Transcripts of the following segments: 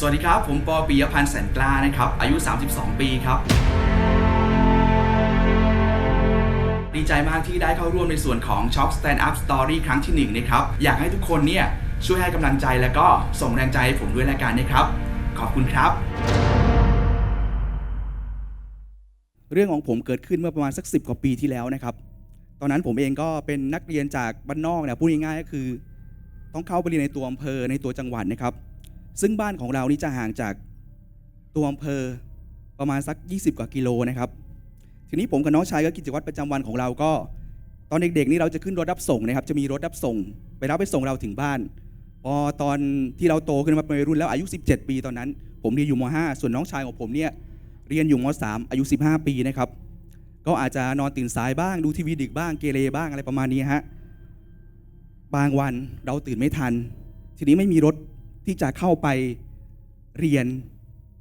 สวัสดีครับ ผมปอปิยพันธ์แสนกล้านะครับ อายุ 32 ปีครับ ดีใจมากที่ได้เข้าร่วมในส่วนของ Shock Stand Up Story ครั้งที่ 1 นะครับ อยากให้ทุกคนเนี่ย ช่วยให้กำลังใจแล้วก็ส่งแรงใจให้ผมด้วยละกันนะครับ ขอบคุณครับ เรื่องของผมเกิดขึ้นเมื่อประมาณสัก 10 กว่าปีที่แล้วนะครับ ตอนนั้นผมเองก็เป็นนักเรียนจากบ้านนอกเนี่ยพูดง่ายๆก็คือ ต้องเข้าไปเรียนในตัวอำเภอในตัวจังหวัดนะครับ ซึ่งบ้านของเรานี่จะห่างจากตัวอำเภอประมาณสัก 20 กว่ากิโลนะครับ ทีนี้ผมกับน้องชายก็กิจวัตรประจำวันของเราก็ ตอนเด็กๆนี่เราจะขึ้นรถรับส่งนะครับ จะมีรถรับส่ง ไปรับไปส่งเราถึงบ้าน พอตอนที่เราโตขึ้นมาเป็นวัยรุ่นแล้วอายุ 17 ปีตอนนั้น ผมเรียนอยู่ม .5 ส่วนน้องชายของผมเนี่ยเรียนอยู่ม .3 อายุ 15 ปีนะครับ ก็อาจจะนอนตื่นสายบ้างดูทีวีดึกบ้างเกเรบ้างอะไรประมาณนี้ฮะ บางวันเราตื่นไม่ทัน ทีนี้ไม่มีรถ ที่จะเข้าไปเรียน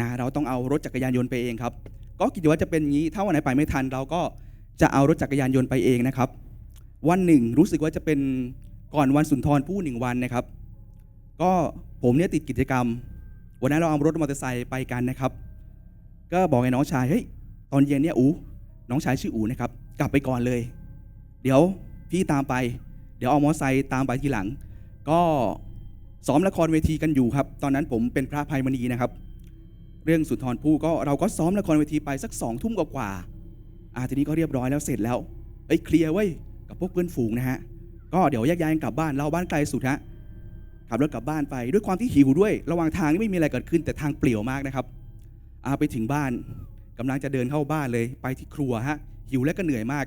นะเราต้องเอารถจักรยานยนต์ไปเองครับ ก็คิดว่าจะเป็นอย่างนี้ถ้าวันไหนไปไม่ทัน เราก็จะเอารถจักรยานยนต์ไปเองนะครับ วันหนึ่งรู้สึกว่าจะเป็นก่อนวันสุนทรภู่หนึ่งวันนะครับ ก็ผมเนี่ยติดกิจกรรม วันนั้นเราเอารถมอเตอร์ไซค์ไปกันนะครับ ก็บอกไอ้น้องชายเฮ้ยตอนเย็นเนี่ยอูน้องชายชื่ออูนะครับ กลับไปก่อนเลย เดี๋ยวพี่ตามไป เดี๋ยวเอามอเตอร์ไซค์ตามไปทีหลัง ก็ ซ้อมละครเวทีกันอยู่ครับ ตอนนั้นผมเป็นพระภัยมณีนะครับ เรื่องสุนทรภู่ก็เราก็ซ้อมละครเวทีไปสักสองทุ่มกว่าๆอ่าทีนี้ก็เรียบร้อยแล้วเสร็จแล้วเอ้ยเคลียร์เว้ยกับพวกเพื่อนฝูงนะฮะก็เดี๋ยวแยกย้ายกันกลับบ้านเราบ้านไกลสุดฮะขับรถกลับบ้านไปด้วยความที่หิวด้วย ระหว่างทางนี่ไม่มีอะไรเกิดขึ้นแต่ทางเปลี่ยวมากนะครับอาไปถึงบ้านกำลังจะเดินเข้าบ้านเลยไปที่ครัวฮะหิวและก็เหนื่อยมาก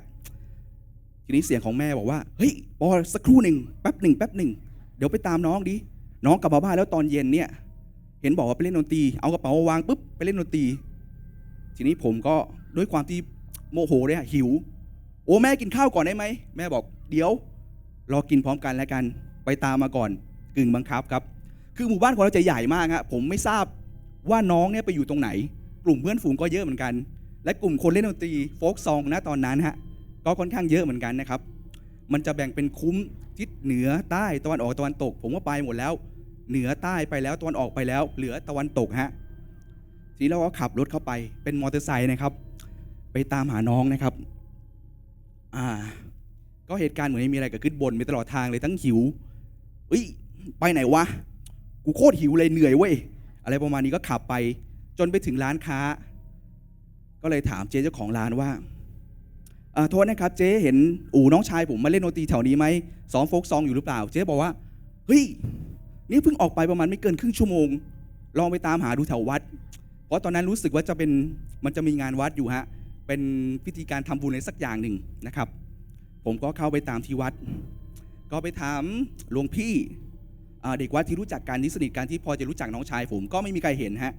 ทีนี้เสียงของแม่บอกว่าเฮ้ยปอสักครู่หนึ่งแป๊บหนึ่งแป๊บหนึ่งเดี๋ยวไปตามน้องดิ น้องกลับมาบ้านแล้วตอนเย็นเนี่ย เห็นบอกว่าไปเล่นดนตรี เอากระเป๋าวางปุ๊บไปเล่นดนตรี ทีนี้ผมก็ด้วยความที่โมโหเลยอะหิว โอ้แม่กินข้าวก่อนได้ไหมแม่บอกเดี๋ยว รอกินพร้อมกันแล้วกัน ไปตามมาก่อนกึ่งบังคับครับ คือหมู่บ้านของเราจะใหญ่มากฮะผมไม่ทราบว่าน้องเนี่ยไปอยู่ตรงไหน กลุ่มเพื่อนฝูงก็เยอะเหมือนกัน และกลุ่มคนเล่นดนตรีโฟกซองนะตอนนั้นฮะก็ค่อนข้างเยอะเหมือนกันนะครับ มันจะแบ่งเป็นคุ้ม ทิศเหนือใต้ตะวันออกตะวันตก ผมว่าไปหมดแล้ว เหนือใต้ไปแล้วตะวันออกไปแล้ว เหลือตะวันตกฮะทีนี้เราก็ขับรถเข้าไป เป็นมอเตอร์ไซค์นะครับ ไปตามหาน้องนะครับ อ่า ก็เหตุการณ์เหมือนม่มีอะไรเกิดขึ้นบนไปตลอดทางเลยทั้งหิวเฮ้ยไปไหนวะกูโคตรหิวเลยเหนื่อยเว้ยอะไรประมาณนี้ก็ขับไป จนไปถึงร้านค้า ก็เลยถามเจ๊เจ้าของร้านว่า โทษนะครับเจ๊เห็นอู่น้องชายผมมาเล่นดนตีแถวนี้ไหมซ้อมโฟกซองอยู่หรือเปล่า เจ๊บอกว่าเฮ้ยนี่เพิ่งออกไปประมาณไม่เกินครึ่งชั่วโมง ลองไปตามหาดูแถววัด เพราะตอนนั้นรู้สึกว่าจะเป็นมันจะมีงานวัดอยู่ฮะเป็นพิธีการทำบุญอะไรสักอย่างหนึ่งนะครับ ผมก็เข้าไปตามที่วัด ก็ไปถามหลวงพี่เด็กวัดที่รู้จักกันที่สนิทกันที่พอจะรู้จักน้องชายผมก็ไม่มีใครเห็นฮะ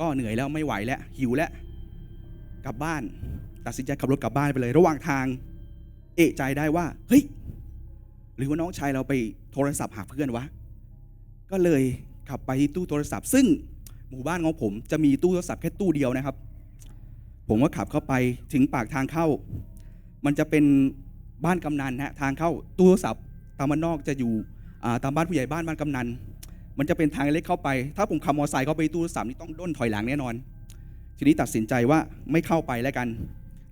ก็เหนื่อยแล้วไม่ไหวแล้วหิวแล้วกลับบ้าน ตัดสินใจขับรถกลับบ้านไปเลย ระหว่างทาง เอะใจได้ว่า เฮ้ย หรือว่าน้องชายเราไปโทรศัพท์หาเพื่อนวะ ก็เลยขับไปที่ตู้โทรศัพท์ ซึ่งหมู่บ้านของผมจะมีตู้โทรศัพท์แค่ตู้เดียวนะครับ ผมก็ขับเข้าไปถึงปากทางเข้า มันจะเป็นบ้านกำนันฮะทางเข้าตู้โทรศัพท์ตามบ้านนอกจะอยู่อ่าตามบ้านผู้ใหญ่บ้านบ้านกำนัน มันจะเป็นทางเล็กเข้าไป ถ้าผมขับมอเตอร์ไซค์เข้าไปตู้โทรศัพท์นี่ต้องด้นถอยหลังแน่นอน ทีนี้ตัดสินใจว่าไม่เข้าไปแล้วกัน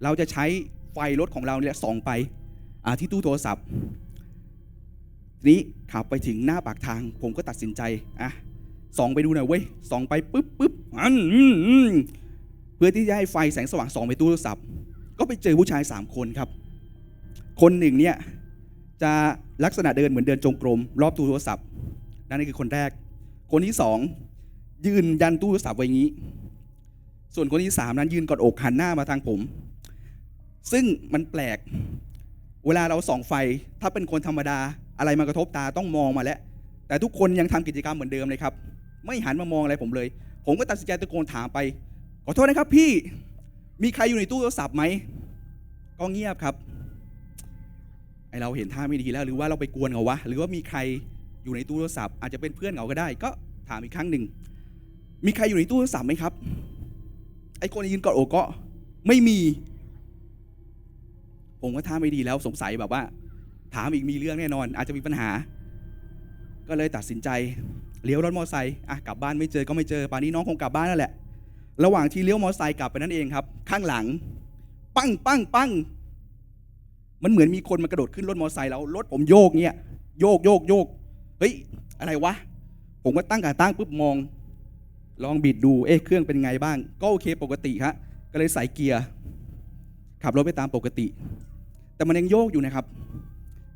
เราจะใช้ไฟรถของเราเนี่ยส่องไปที่ตู้โทรศัพท์ทีนี้ขับไปถึงหน้าปากทาง ผมก็ตัดสินใจอะส่องไปดูหน่อยเว้ยส่องไปปุ๊บปุ๊บอันอือเพื่อที่จะให้ไฟแสงสว่างส่องไปตู้โทรศัพท์ ก็ไปเจอผู้ชายสามคนครับ คนหนึ่งเนี่ยจะลักษณะเดินเหมือนเดินจงกรมรอบตู้โทรศัพท์ นั่นคือคนแรก คนที่สองยืนยันตู้โทรศัพท์ไว้อย่างนี้ ส่วนคนที่สามนั้นยืนกอดอกหันหน้ามาทางผม ซึ่งมันแปลก เวลาเราส่องไฟ ถ้าเป็นคนธรรมดา อะไรมากระทบตาต้องมองมาแล้ว แต่ทุกคนยังทำกิจกรรมเหมือนเดิมเลยครับ ไม่หันมามองอะไรผมเลย ผมก็ตัดสินใจตะโกนถามไป ขอโทษนะครับพี่ มีใครอยู่ในตู้โทรศัพท์ไหม ก็เงียบครับ ไอเราเห็นท่าไม่ดีแล้ว หรือว่าเราไปกวนเขาวะ หรือว่ามีใครอยู่ในตู้โทรศัพท์ อาจจะเป็นเพื่อนเขาก็ได้ ก็ถามอีกครั้งหนึ่ง มีใครอยู่ในตู้โทรศัพท์ไหมครับ ไอคนยืนกอดอกก็ไม่มี ผมก็ท่าไม่ดีแล้วสงสัยแบบว่า ถามอีกมีเรื่องแน่นอน อาจจะมีปัญหา ก็เลยตัดสินใจเลี้ยวรถมอเตอร์ไซค์อะกลับบ้านไม่เจอก็ไม่เจอป่านนี้น้องคงกลับบ้านนั่นแหละ ระหว่างที่เลี้ยวมอเตอร์ไซค์กลับไปนั่นเองครับ ข้างหลัง ปั้งปั้งปั้งมันเหมือนมีคนมากระโดดขึ้นรถมอเตอร์ไซค์แล้วรถผมโยกเงี้ยโยกโยกโยกเฮ้ยอะไรวะผมก็ตั้งขาตั้งปุ๊บมอง ลองบิดดูเอ๊ะเครื่องเป็นไงบ้าง ก็โอเคปกติฮะก็เลยใส่เกียร์ขับรถไปตามปกติ แต่มันยังโยกอยู่นะครับ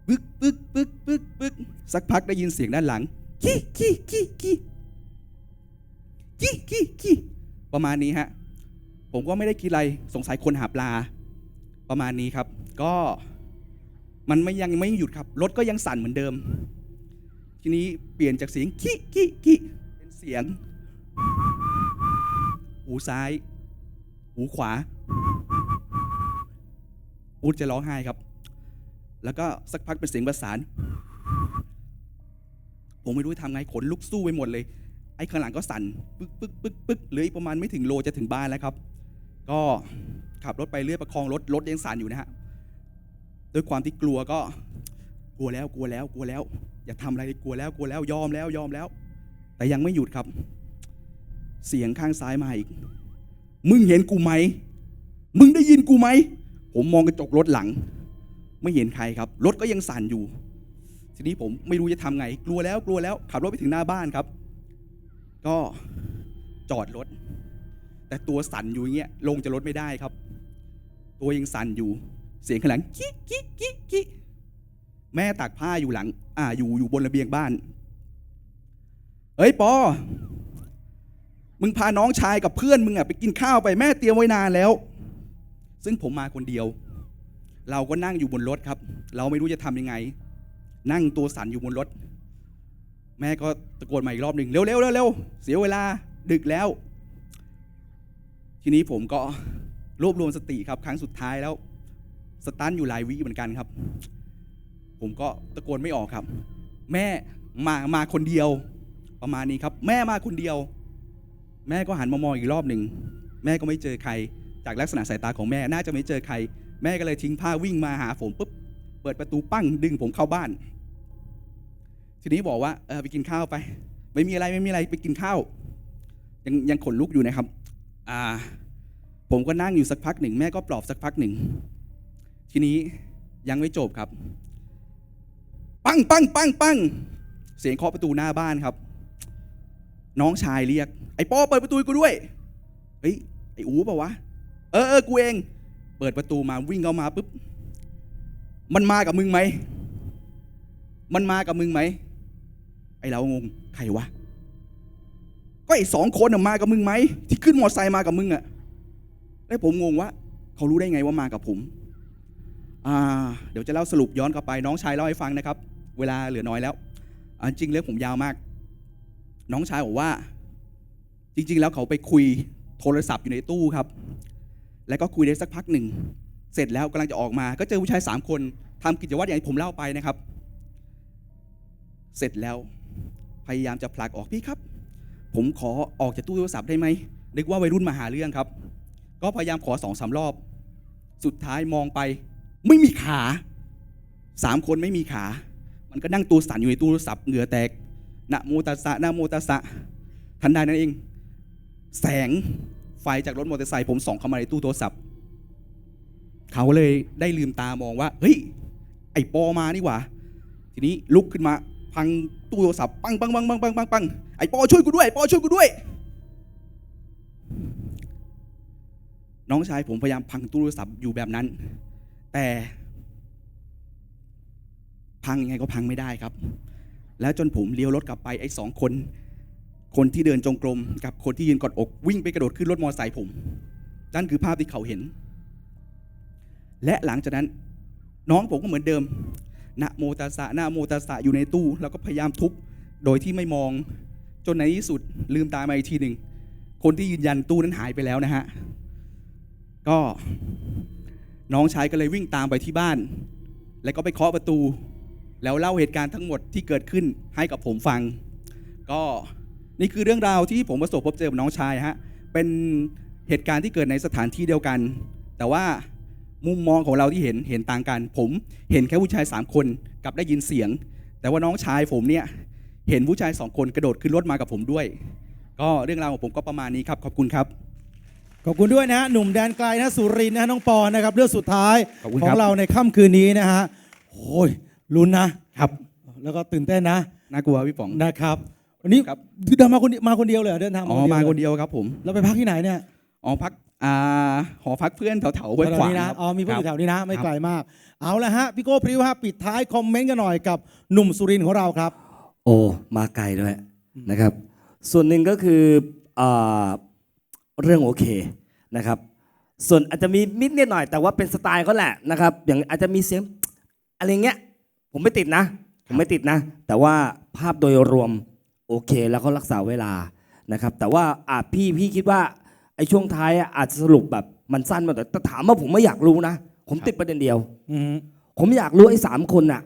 ปึ๊กปึ๊กปึ๊กปึ๊กปึ๊กสักพักได้ยินเสียงด้านหลังกี้กี้กี้กี้กี้กี้กี้ประมาณนี้ฮะผมก็ไม่ได้คิดอะไรสงสัยคนหาปลา ประมาณนี้ครับ ก็มันไม่ยังไม่หยุดครับรถก็ยังสั่นเหมือนเดิม ทีนี้เปลี่ยนจากเสียงกี้กี้กี้เป็นเสียงหูซ้าย หูขวา อูดจะร้องไห้ครับ แล้วก็สักพักเป็นเสียงประสาน ผมไม่รู้จะทำไงขนลุกสู้ไปหมดเลย ไอ้ข้างหลังก็สั่นปึ๊กปึ๊กปึ๊กปึ๊กเหลืออีกประมาณไม่ถึงโลจะถึงบ้านแล้วครับ ก็ขับรถไปเรื่อยประคองรถรถยังสั่นอยู่นะฮะด้วยความที่กลัวก็กลัวแล้วกลัวแล้วกลัวแล้ว อย่าทำอะไรเลยกลัวแล้วกลัวแล้วยอมแล้วยอมแล้ว แต่ยังไม่หยุดครับ เสียงข้างซ้ายมาอีก มึงเห็นกูไหม มึงได้ยินกูไหม ผมมองกระจกรถหลัง ไม่เห็นใครครับ รถก็ยังสั่นอยู่ ทีนี้ผมไม่รู้จะทำไง กลัวแล้วกลัวแล้ว ขับรถไปถึงหน้าบ้านครับ ก็จอดรถ แต่ตัวสั่นอยู่อย่างเงี้ย ลงจากรถไม่ได้ครับ ตัวยังสั่นอยู่ เสียงข้างหลังกิ๊กกิ๊กกิ๊กกิ๊กแม่ตากผ้าอยู่หลัง อ่า อยู่อยู่บนระเบียงบ้าน เอ้ยปอ มึงพาน้องชายกับเพื่อนมึงอะไปกินข้าวไปแม่เตรียมไว้นานแล้ว ซึ่งผมมาคนเดียว เราก็นั่งอยู่บนรถครับ เราไม่รู้จะทำยังไง นั่งตัวสั่นอยู่บนรถ แม่ก็ตะโกนมาอีกรอบหนึ่งเร็วเร็วเร็วเร็วเสียเวลาดึกแล้ว ทีนี้ผมก็รวบรวมสติครับ ครั้งสุดท้ายแล้ว สตันอยู่หลายวิเหมือนกันครับ ผมก็ตะโกนไม่ออกครับ แม่มามาคนเดียว ประมาณนี้ครับ แม่มาคนเดียว แม่ก็หันมามองอีกรอบหนึ่งแม่ก็ไม่เจอใคร จากลักษณะสายตาของแม่น่าจะไม่เจอใคร แม่ก็เลยทิ้งผ้าวิ่งมาหาผมปุ๊บเปิดประตูปั้งดึงผมเข้าบ้าน ทีนี้บอกว่าเออไปกินข้าวไป ไม่มีอะไรไม่มีอะไรไปกินข้าว ยังยังขนลุกอยู่นะครับ อ่า ผมก็นั่งอยู่สักพักหนึ่ง แม่ก็ปลอบสักพักหนึ่ง ทีนี้ยังไม่จบครับ ปังปังปังปังเสียงเคาะประตูหน้าบ้านครับ น้องชายเรียก ไอ้ปอเปิดประตูกูด้วยเฮ้ยไอ้อูเปล่าวะ เออเออกูเอง เปิดประตูมาวิ่งเข้ามาปุ๊บ มันมากับมึงไหม มันมากับมึงไหม ไอ้เรางง ใครวะ ก็ไอ้สองคนมากับมึงไหม ที่ขึ้นมอเตอร์ไซค์มากับมึงอะแล้วผมงงว่า เขารู้ได้ไงว่ามากับผม อ่า เดี๋ยวจะเล่าสรุปย้อนกลับไปน้องชายเล่าให้ฟังนะครับ เวลาเหลือน้อยแล้วอจริงเรื่องผมยาวมาก น้องชายบอกว่า จริง ๆ แล้วเขาไปคุยโทรศัพท์อยู่ในตู้ครับ แล้วก็คุยได้สักพักหนึ่ง เสร็จแล้วกำลังจะออกมา ก็เจอผู้ชายสามคนทำกิจวัตรอย่างที่ผมเล่าไปนะครับ เสร็จแล้วพยายามจะผลักออกพี่ครับ ผมขอออกจากตู้โทรศัพท์ได้ไหมนึกว่าวัยรุ่นมาหาเรื่องครับ ก็พยายามขอสองสามรอบ สุดท้ายมองไป ไม่มีขาสามคนไม่มีขา มันก็นั่งตัวสั่นอยู่ในตู้โทรศัพท์เหงื่อแตกนะโมตัสสะนะโมตัสสะทันใดนั้นเอง แสง ฟจากรถมอเตอร์ไซค์ผมส่องเข้ามาในตู้โทรศัพท์ เขาเลยได้ลืมตามองว่า เฮ้ย ไอ้ปอมานี่หว่า ทีนี้ลุกขึ้นมา พังตู้โทรศัพท์ปังปังปังปังปังปังปังไอ้ปอช่วยกูด้วยไอ้ปอช่วยกูด้วย น้องชายผมพยายามพังตู้โทรศัพท์อยู่แบบนั้น แต่ พังยังไงก็พังไม่ได้ครับ แล้วจนผมเลี้ยวรถกลับไปไอ้สองคน คนที่เดินจงกรมกับคนที่ยืนกอดอกวิ่งไปกระโดดขึ้นรถมอเตอร์ไซค์ผม นั่นคือภาพที่เขาเห็น และหลังจากนั้น น้องผมก็เหมือนเดิมนะโมตัสสะนะโมตัสสะอยู่ในตู้ แล้วก็พยายามทุบโดยที่ไม่มองจนในที่สุดลืมตามาอีกทีหนึ่งคนที่ยืนยันตู้นั้นหายไปแล้วนะฮะก็น้องชายก็เลยวิ่งตามไปที่บ้าน แล้วก็ไปเคาะประตู แล้วเล่าเหตุการณ์ทั้งหมดที่เกิดขึ้นให้กับผมฟัง ก็ นี่คือเรื่องราวที่ผมประสบพบเจอกับน้องชายฮะเป็นเหตุการณ์ที่เกิดในสถานที่เดียวกัน แต่ว่ามุมมองของเราที่เห็นเห็นต่างกัน ผมเห็นแค่ผู้ชายสามคนกับได้ยินเสียง แต่ว่าน้องชายผมเนี่ยเห็นผู้ชายสองคนกระโดดขึ้นรถมากับผมด้วย ก็เรื่องราวของผมก็ประมาณนี้ครับขอบคุณครับ ขอบคุณด้วยนะฮะหนุ่มแดนไกลนะสุรินทร์นะฮะน้องปอนนะครับเรื่องสุดท้ายขอบคุณขอครังบเราในค่ำคืนนี้นะฮะโอ้ยลุ้นนะครับ แล้วก็ตื่นเต้นนะ น่ากลัวพี่ป๋อง นะครับ วันนี้ครับเดินมาคนเดียวมาคนเดียวเลยเหรอเดินทางอ๋อมาคนเดียวครับผมเราไปพักที่ไหนเนี่ยอ๋อพักอ่าหอพักเพื่อนแถวแถวๆห้วยขวางแถนี้นะครับอ๋อมีเพื่อนอคยู่รับแถวนี้นะ ไม่ครับไกลมาก เอาละฮะพี่โก้พริ้วฮะปิดท้ายคอมเมนต์กันหน่อยกับหนุ่มสุรินทร์ของเราครับ โอ้มาไกลด้วยนะครับ ส่วนหนึ่งก็คืออาเรื่องโอเคนะครับ ส่วนอาจจะมีมิดนิดหน่อยแต่ว่าเป็นสไตล์เขาแหละนะครับ อย่างอาจจะมีเสียงอะไรเงี้ย ผมไม่ติดนะ ผมไม่ติดนะ แต่ว่าภาพโดยรวม โอเคแล้วก็รักษาเวลานะครับ แต่ว่าอาพี่พี่คิดว่าไอ้ช่วงท้ายอะอาจจะสรุปแบบมันสั้นมาแต่แต่ถามว่าผมไม่อยากรู้นะ ผมติดประเด็นเดียว อืมผมอยากรู้ไอ้สามคนน่ะ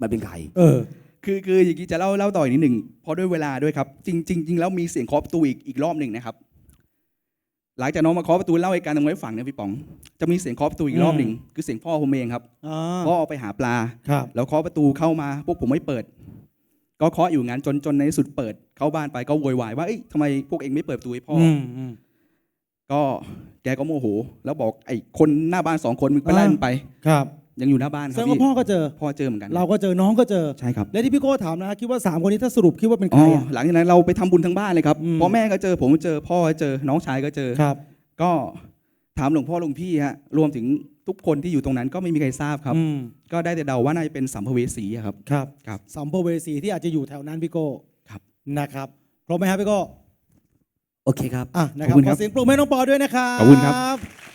มันเป็นใคร เออ คือคืออย่างนี้จะเล่าเล่าต่ออีกนิดหนึ่งเพราะด้วยเวลาด้วยครับ จริงจริงจริงแล้วมีเสียงเคาะประตูอีกอีกรอบหนึ่งนะครับ หลังจากน้องมาเคาะประตูเล่าเหตุการณ์ตรงไว้ฝั่งเนี่ยพี่ป๋อง จะมีเสียงเคาะประตูอีกรอบหนึ่งคือเสียงพ่อผมเองครับอ่าพ่อออกไปหาปลา ครับ แล้วเคาะประตูเข้ามาพวกผมไม่เปิด ก็เคาะอยู่งั้นจนจนในที่สุดเปิดเข้าบ้านไปก็โวยวายว่าเอ้ยทำไมพวกเองไม่เปิดประตูให้พ่อออืมอืมก็แกก็โมโห แล้วบอกไอ้คนหน้าบ้านสองคนมึงไปไล่อ่ามัมันไป ครับ ยังอยู่หน้าบ้านคแสรัดบงว่าพี่พ่อก็เจอ พ่อเจอเหมือนกันเราก็เจอน้องก็เจอ ใช่ครับและที่พี่โก้ถามนะคิดว่าสามคนนี้ถ้าสรุปคิดว่าเป็นใคอ๋รออะหลังจากนั้นเราไปทำบุญทั้งบ้านเลยครับอืม พ่อแม่ก็เจอผมก็เจอพ่อก็เจอน้องชายก็เจอ ครับ ก็ ถามหลวงพ่อหลวงพี่ฮะรวมถึงทุกคนที่อยู่ตรงนั้นก็ไม่มีใครทราบครับ อืมก็ได้แต่เดาว่าน่าจะเป็นสัมภเวสีอะครับ ครับครับ สัมภเวสีที่อาจจะอยู่แถวนั้นพี่โก้ครับ นะครับครบไหมครับพี่โก้โอเคครับ อะนะครับขอบคุณขครัอบ เสียงปรบมือให้น้องปอด้วยนะครับ ขอบคุณครับบ